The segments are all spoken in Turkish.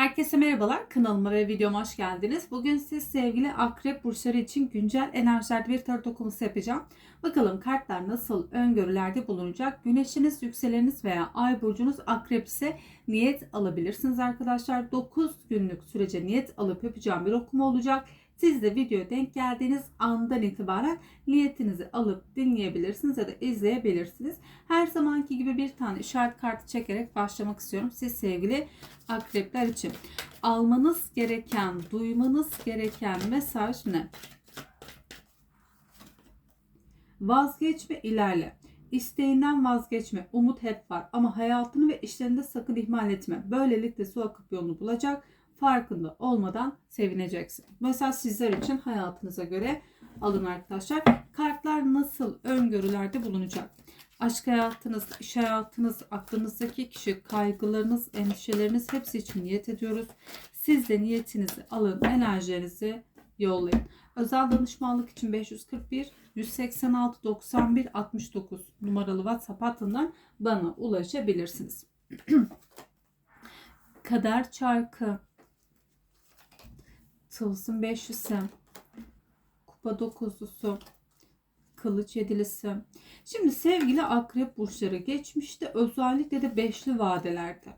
Herkese merhabalar. Kanalıma ve videoma hoş geldiniz. Bugün siz sevgili akrep burçları için güncel enerjilerde bir tarot okuması yapacağım. Bakalım kartlar nasıl öngörülerde bulunacak? Güneşiniz, yükseleniniz veya ay burcunuz akrep ise niyet alabilirsiniz arkadaşlar. 9 günlük sürece niyet alıp yapacağım bir okuma olacak. Siz de videoya denk geldiğiniz andan itibaren niyetinizi alıp dinleyebilirsiniz ya da izleyebilirsiniz. Her zamanki gibi bir tane işaret kartı çekerek başlamak istiyorum. Siz sevgili akrepler için. Almanız gereken, duymanız gereken mesaj ne? Vazgeç ve ilerle. İsteğinden vazgeçme. Umut hep var ama hayatını ve işlerinde sakın ihmal etme. Böylelikle su akıp yolunu bulacak farkında olmadan sevineceksin. Mesela sizler için hayatınıza göre alın arkadaşlar. Kartlar nasıl öngörülerde bulunacak? Aşk hayatınız, iş hayatınız, aklınızdaki kişi, kaygılarınız, endişeleriniz hepsi için niyet ediyoruz. Siz de niyetinizi alın, enerjinizi yollayın. Özel danışmanlık için 541 186 91 69 numaralı WhatsApp hattından bana ulaşabilirsiniz. Kader çarkı Tılsım beşlisi, kupa dokuzlusu, kılıç yedilisi. Şimdi sevgili akrep burçları geçmişte özellikle de beşli vadelerde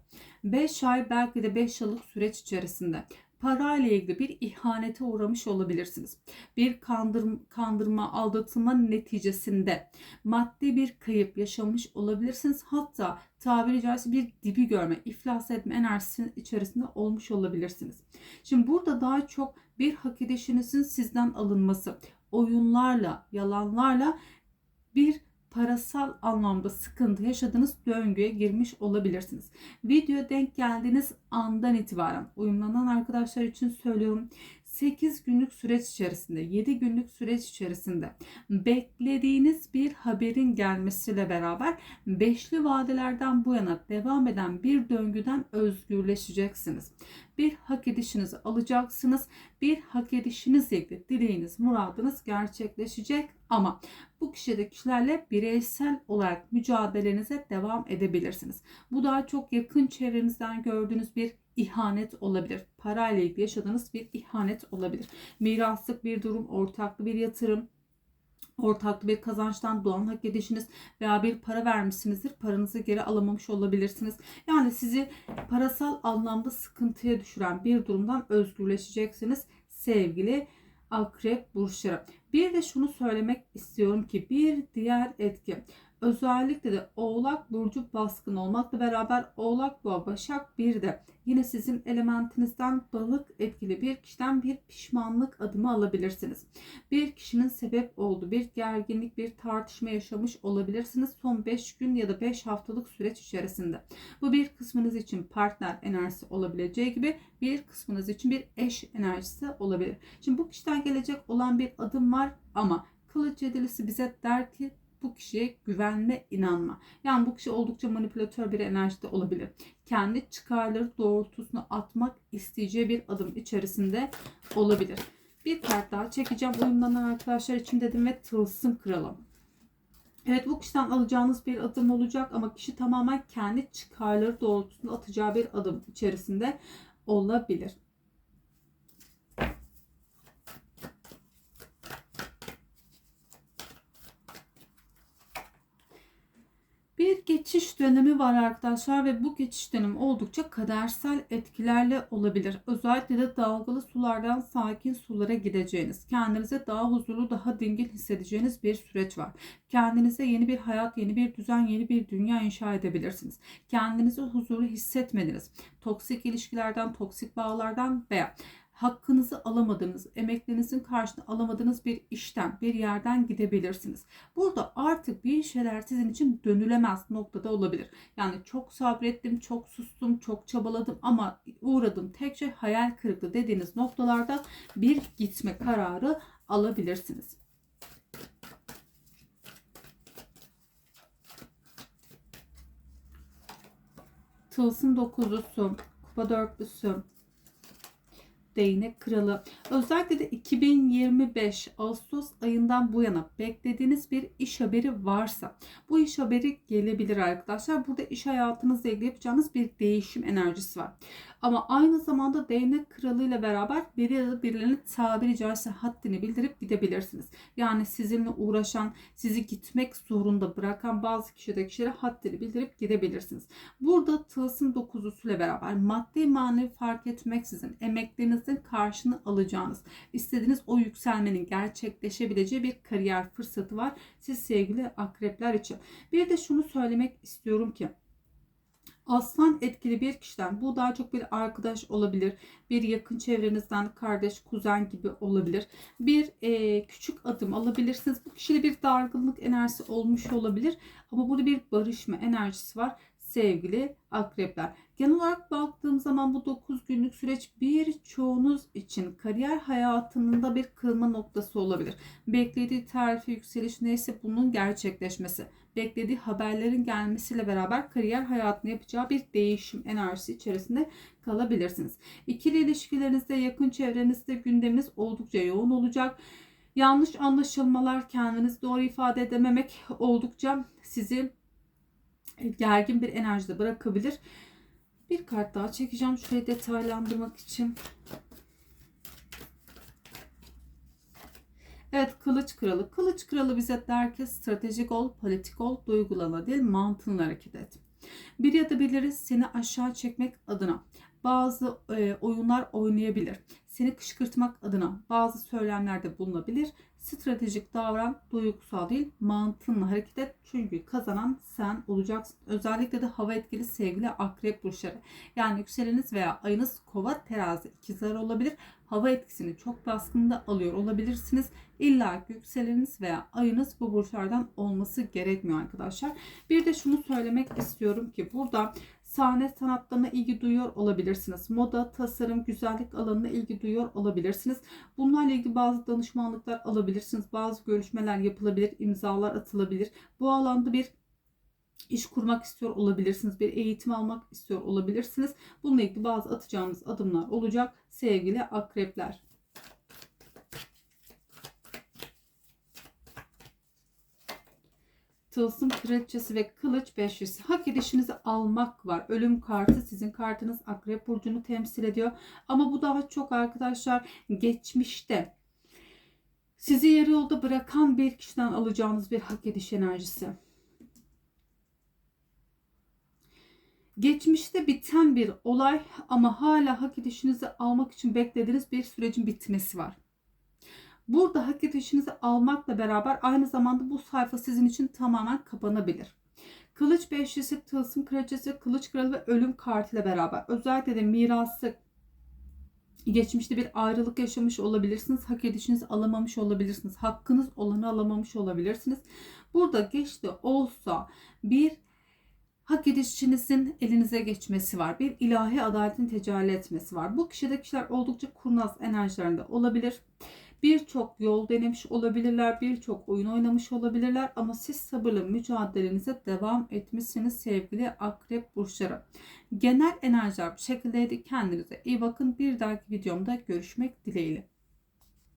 5 ay belki de 5 yıllık süreç içerisinde parayla ilgili bir ihanete uğramış olabilirsiniz. Bir kandır, kandırma, aldatılma neticesinde maddi bir kayıp yaşamış olabilirsiniz. Hatta tabiri caizse bir dibi görme, iflas etme enerjisinin içerisinde olmuş olabilirsiniz. Şimdi burada daha çok bir hak edişinizin sizden alınması, oyunlarla, yalanlarla bir parasal anlamda sıkıntı yaşadığınız döngüye girmiş olabilirsiniz. Video denk geldiğiniz andan itibaren uyumlanan arkadaşlar için söylüyorum. 8 günlük süreç içerisinde, 7 günlük süreç içerisinde beklediğiniz bir haberin gelmesiyle beraber beşli vadelerden bu yana devam eden bir döngüden özgürleşeceksiniz. Bir hak edişinizi alacaksınız. Bir hak edişinizle ilgili dileğiniz, muradınız gerçekleşecek ama bu kişide kişilerle bireysel olarak mücadelenize devam edebilirsiniz. Bu daha çok yakın çevrenizden gördüğünüz bir ihanet olabilir. Parayla ilgili yaşadığınız bir ihanet olabilir. Miraslık bir durum, ortaklı bir yatırım, ortaklı bir kazançtan doğan hak edişiniz veya bir para vermişsinizdir. Paranızı geri alamamış olabilirsiniz. Yani sizi parasal anlamda sıkıntıya düşüren bir durumdan özgürleşeceksiniz sevgili akrep burçları. Bir de şunu söylemek istiyorum ki bir diğer etki özellikle de Oğlak Burcu baskın olmakla beraber Oğlak Boğa Başak bir de yine sizin elementinizden balık etkili bir kişiden bir pişmanlık adımı alabilirsiniz. Bir kişinin sebep olduğu bir gerginlik, bir tartışma yaşamış olabilirsiniz son 5 gün ya da 5 haftalık süreç içerisinde. Bu bir kısmınız için partner enerjisi olabileceği gibi bir kısmınız için bir eş enerjisi olabilir. Şimdi bu kişiden gelecek olan bir adım var ama Kılıç yedilisi bize der ki bu kişiye güvenme, inanma. Yani bu kişi oldukça manipülatör bir enerjide olabilir. Kendi çıkarları doğrultusunu atmak isteyeceği bir adım içerisinde olabilir. Bir kart daha çekeceğim uyumlanan arkadaşlar için dedim ve tılsım kralım. Evet bu kişiden alacağınız bir adım olacak ama kişi tamamen kendi çıkarları doğrultusunda atacağı bir adım içerisinde olabilir. Bir geçiş dönemi var arkadaşlar ve bu geçiş dönemi oldukça kadersel etkilerle olabilir. Özellikle de dalgalı sulardan sakin sulara gideceğiniz, kendinize daha huzurlu, daha dingin hissedeceğiniz bir süreç var. Kendinize yeni bir hayat, yeni bir düzen, yeni bir dünya inşa edebilirsiniz. Kendinizi huzurlu hissetmediniz. Toksik ilişkilerden, toksik bağlardan veya hakkınızı alamadığınız, emeklerinizin karşılığını alamadığınız bir işten, bir yerden gidebilirsiniz. Burada artık bir şeyler sizin için dönülemez noktada olabilir. Yani çok sabrettim, çok sustum, çok çabaladım ama uğradım tek şey hayal kırıklığı dediğiniz noktalarda bir gitme kararı alabilirsiniz. Tılsım dokuzlusu, kupa dörtlüsü, değnek kralı. Özellikle de 2025 Ağustos ayından bu yana beklediğiniz bir iş haberi varsa bu iş haberi gelebilir arkadaşlar. Burada iş hayatınızla ilgili yapacağınız bir değişim enerjisi var. Ama aynı zamanda değnek kralıyla beraber biri ya da birilerine tabiri caizse haddini bildirip gidebilirsiniz. Yani sizinle uğraşan, sizi gitmek zorunda bırakan bazı kişide kişilere haddini bildirip gidebilirsiniz. Burada tılsım dokuzusuyla beraber maddi manevi fark etmeksizin emeklerinizin karşını alacağınız, istediğiniz o yükselmenin gerçekleşebileceği bir kariyer fırsatı var siz sevgili akrepler için. Bir de şunu söylemek istiyorum ki Aslan etkili bir kişiden bu daha çok bir arkadaş olabilir. Bir yakın çevrenizden kardeş, kuzen gibi olabilir. Bir e, küçük adım alabilirsiniz. Bu kişide bir dargınlık enerjisi olmuş olabilir. Ama burada bir barışma enerjisi var sevgili akrepler. Genel olarak baktığım zaman bu 9 günlük süreç birçoğunuz için kariyer hayatında bir kırılma noktası olabilir. Beklediği terfi yükseliş neyse bunun gerçekleşmesi. Beklediği haberlerin gelmesiyle beraber kariyer hayatında yapacağı bir değişim enerjisi içerisinde kalabilirsiniz. İkili ilişkilerinizde, yakın çevrenizde gündeminiz oldukça yoğun olacak. Yanlış anlaşılmalar, kendinizi doğru ifade edememek oldukça sizi gergin bir enerjide bırakabilir. Bir kart daha çekeceğim şurayı detaylandırmak için. Evet kılıç kralı. Kılıç kralı bize der ki stratejik ol, politik ol, duygulama değil mantığınla hareket et. Bir ya da birileri seni aşağı çekmek adına bazı e, oyunlar oynayabilir. Seni kışkırtmak adına bazı söylemlerde bulunabilir. Stratejik davran, duygusal değil, mantığınla hareket et. Çünkü kazanan sen olacaksın. Özellikle de hava etkili sevgili akrep burçları. Yani yükseleniz veya ayınız kova, terazi, ikizler olabilir. Hava etkisini çok baskında alıyor olabilirsiniz. İlla yükseleniniz veya ayınız bu burçlardan olması gerekmiyor arkadaşlar. Bir de şunu söylemek istiyorum ki burada sahne sanatlarına ilgi duyuyor olabilirsiniz. Moda, tasarım, güzellik alanına ilgi duyuyor olabilirsiniz. Bunlarla ilgili bazı danışmanlıklar alabilirsiniz. Bazı görüşmeler yapılabilir, imzalar atılabilir. Bu alanda bir iş kurmak istiyor olabilirsiniz. Bir eğitim almak istiyor olabilirsiniz. Bununla ilgili bazı atacağınız adımlar olacak sevgili akrepler. Tılsım kraliçesi ve kılıç beşlisi. Hak edişinizi almak var. Ölüm kartı sizin kartınız akrep burcunu temsil ediyor. Ama bu daha çok arkadaşlar geçmişte sizi yarı yolda bırakan bir kişiden alacağınız bir hak ediş enerjisi. Geçmişte biten bir olay ama hala hak edişinizi almak için beklediğiniz bir sürecin bitmesi var. Burada hak edişinizi almakla beraber aynı zamanda bu sayfa sizin için tamamen kapanabilir. Kılıç beşlisi, tılsım kraliçesi, kılıç kralı ve ölüm kartıyla beraber özellikle de mirası geçmişte bir ayrılık yaşamış olabilirsiniz. Hak edişinizi alamamış olabilirsiniz. Hakkınız olanı alamamış olabilirsiniz. Burada geçti olsa bir hak edişinizin elinize geçmesi var. Bir ilahi adaletin tecelli etmesi var. Bu kişide kişiler oldukça kurnaz enerjilerinde olabilir. Birçok yol denemiş olabilirler, birçok oyun oynamış olabilirler ama siz sabırla mücadelenize devam etmişsiniz sevgili akrep burçları. Genel enerjiler bu şekildeydi. Kendinize iyi bakın. Bir dahaki videomda görüşmek dileğiyle.